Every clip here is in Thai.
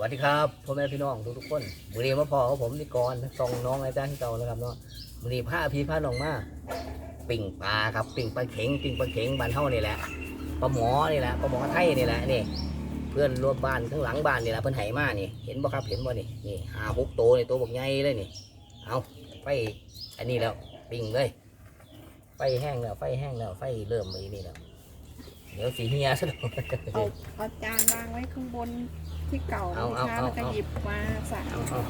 วัสดีครับพ่อแม่พี่น้องทุกทุกๆคนมือนี้มาพอของผมนี่ก่อนส่องน้องอาจารย์ที่เก่านะครับเนาะมือนี้ผ้าพีผ้าหนองมาปิ่งปลาครับปิ่งปลาเข็งปิ่งปลาเข็งบ้านเฮานี่แหละปลาหมอนี่แหละปลาหมอไทยนี่แหละนี่เพื่อนร่วมบ้านข้างหลังบ้านนี่แหละเพิ่อนไหมานี่เห็นบ่ครับเห็นบ่นี่นี่หาหกโตนี่ตัวบกใหญ่เลยนี่เอาไฟอันนี้แล้วปิ่งเลยไฟแห้งแล้วไฟแห้งแล้วไฟเริ่มมีนี่แล้ว ดี๋ยวสีเฮียซะหน่อยเอาเอาจานวางไว้ข้างบนที่เก่าเอานะเอาคะเอาแล้วก็เอาหยิบมาใส่เอาเอา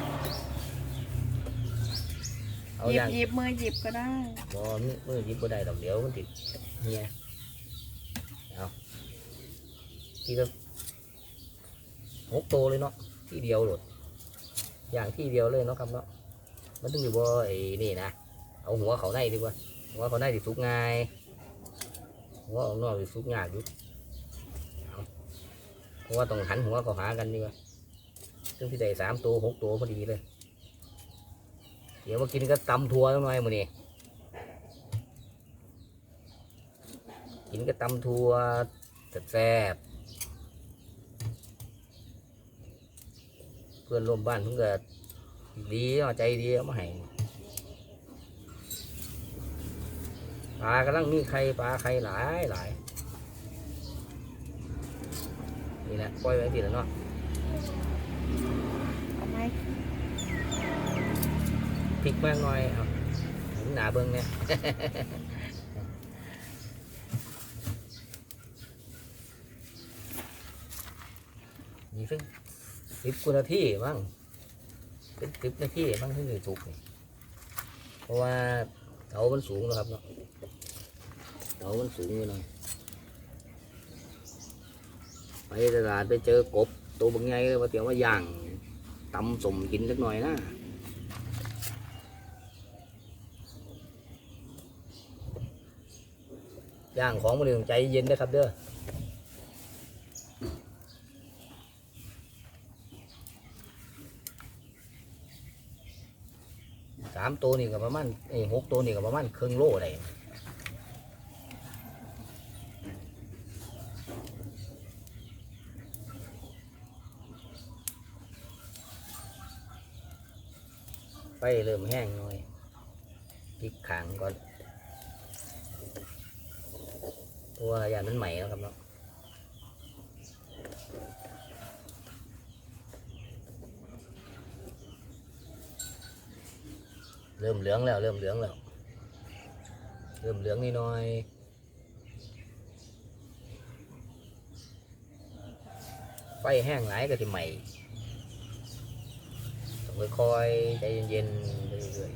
เอาหยิอบย่างหยิบมือหยิบก็ได้บอมือมือหยิบบ่ได้ดอกเดี๋ยวมันติดเฮียเอาที่ก็หกโตวเลยเนาะที่เดียวโหลดอย่างที่เดียวเลยเนาะครับเนาะมันต้องอยู่บ่ไอ้นี่นะเอาหัวเขาในดีกว่าหัวเขาในติสุกง่าย หัวออกนอกสุกยากอยู่เพราะว่าต้องหันหัวเขาหากันดีกว่าซึ่งที่ได้สามตัวหกตัวพอดีเลย เดี๋ยวมากินก็ตำทัวหน่อยมือนี้กินก็ตำทัวแซ่บเพื่อนร่วมบ้านเพิ่งก็ดีใจดีเอามาให้ ปลากำลังมีไข่ปลาไข่หลายหลายนี่แหละปล่อยไว้ทีละเนาะเอาไหมพริกมากหน่อยเอาเห็นหนาเบิ้งเนี่ยมีสักสิบกว่านาทีมั้งเป็นสิบนาทีมั้งถึงจะสุกนี่เพราะว่า เขามันสูงนะครับเนาะเขามันสูงอยู่หน่อยไปตลาดไปเจอกบตัวบางไงเลยว่าเตียวว่าย่างตำสมกินสักหน่อยนะย่างของมันต้องใจเย็นนะครับเด้อามตัวนี่ก็ประมาณเอ้หกตัวนี่ก็ประมาณครึ่งโลได้ไฟเริ่มแห้งหน่อยพลิกขางก่อนเพราะว่าอย่างนั้นใหม่แล้วครับเนาะ เริ่มเหลืองแล้ว เริ่มเหลืองแล้ว เริ่มเหลืองนิดหน่อยไฟแห้งหลายก็จะใหม่ต้องค่อยๆใจเย็นๆไปเรื่อย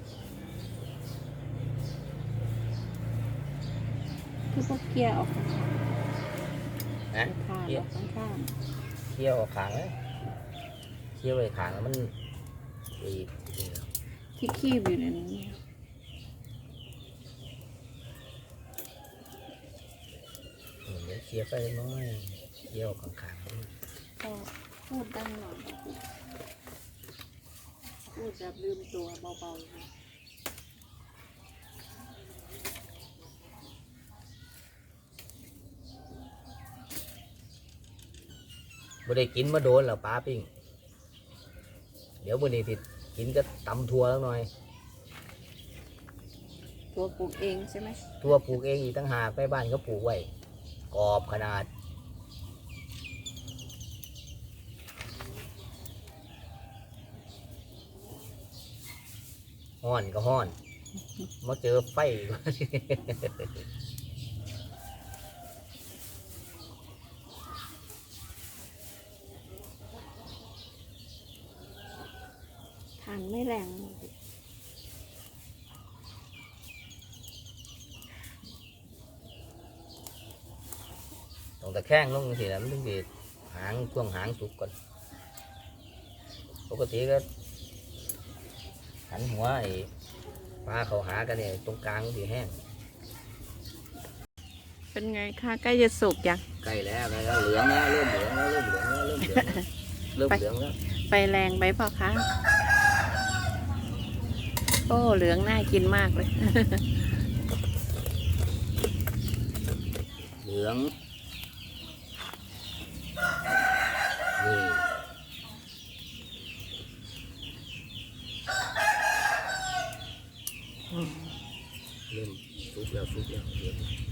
คือพวกเกียร์ออกๆนะข้างเกีๆยอร์อกข้างเคี่ยวออกขางเลยเคี่ยวไปขางแล้วมันอีกนี่เนาะๆ ที่คีบอยู่ในนี้อืมเดี๋ยวเคี่ยวไปเล็กน้อยเคี่ยวขางขางก็พูดดังหน่อยพูดแบบลืมตัวเบาๆนะบ่ได้กินมาโดนแล้วปลาปิ้งเดี๋ยววันนี้ติด กินก็ตำทัวแล้วหน่อย ตัวปลูกเองใช่ไหมทัวปลูกเองอีกตั้งหากไปบ้านเขาปลูกไว้กรอบขนาด ห้อนก็ห้อน มาเจอไฟอีก ทาน ไม่แรงต้องตะแคงลงสิแล้วมันถึงสิหางช่วงหางสุกก่อนปกติก็หันหัวไอ้ปลาเขาหากันเนี่ยตรงกลางสีแห้ง เป็นไงคะใกล้จะสุกยังใกล้แล้วใกล้แล้วเหลืองแล้วเริ่มเหลืองแล้วเริ่มเหลืองแล้วเริ่มเหลืองแล้วเริ่มเหลืองแล้วไฟแรงไปเปล่าคะ โอ้เหลืองน่ากินมากเลย เหลืองนี่เริ่มซุกแล้วสุกแล้วเริ่ม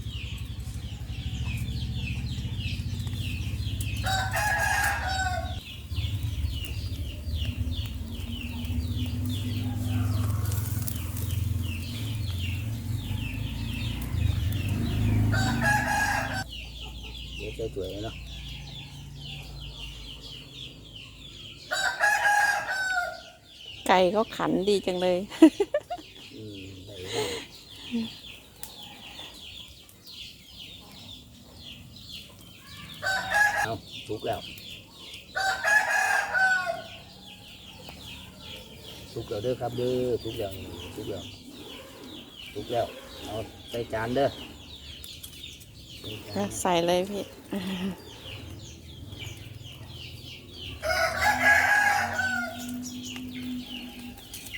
วเดี๋ยวจะสวยเนาะไก่เขาขันดีจังเลย อืมได้เลยเอาสุกแล้วสุกแล้วเด้อครับเด้อสุกแล้วนี่สุกแล้วสุกแล้วเอาใส่จานเด้อ ใส่จานใส่เลยพี่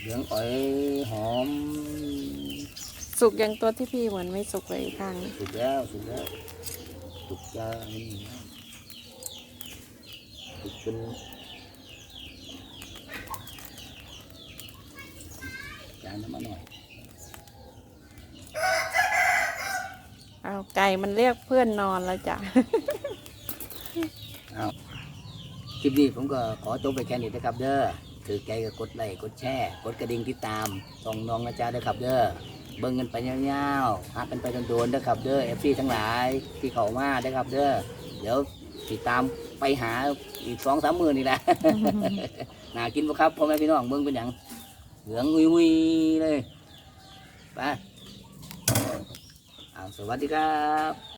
เหลืองอ๋อยหอม สุกอย่างตัวที่พี่เหมือนไม่สุกเลยอีกข้างหนึ่งสุกแล้วสุกแล้วสุกจะนี่นะสุกเป็นจานน้ำมันหน่อย เอา ไก่มันเรียกเพื่อนนอนแล้วจ้ะ เอาคลิปนี้ผมก็ขอจบไปแค่นี้นะครับ เด้อถือใจก็กดไลค์กดแชร์กดกระดิ่งติดตามส่องน้องนะจ๊ะเด้อครับ เด้อเบิ่งกันไปยาวๆหากันไปโดนๆเด้อครับเด้อเอฟซีทั้งหลายที่เขามาเด้อครับ เด้อเดี๋ยวติดตามไปหาอีกสองสามหมือนี่แหละ น่ากินปะครับพ่อแม่พี่น้องเบิ่งเป็นอย่างเหลืองงุยๆเลยไป สวัสดีครับ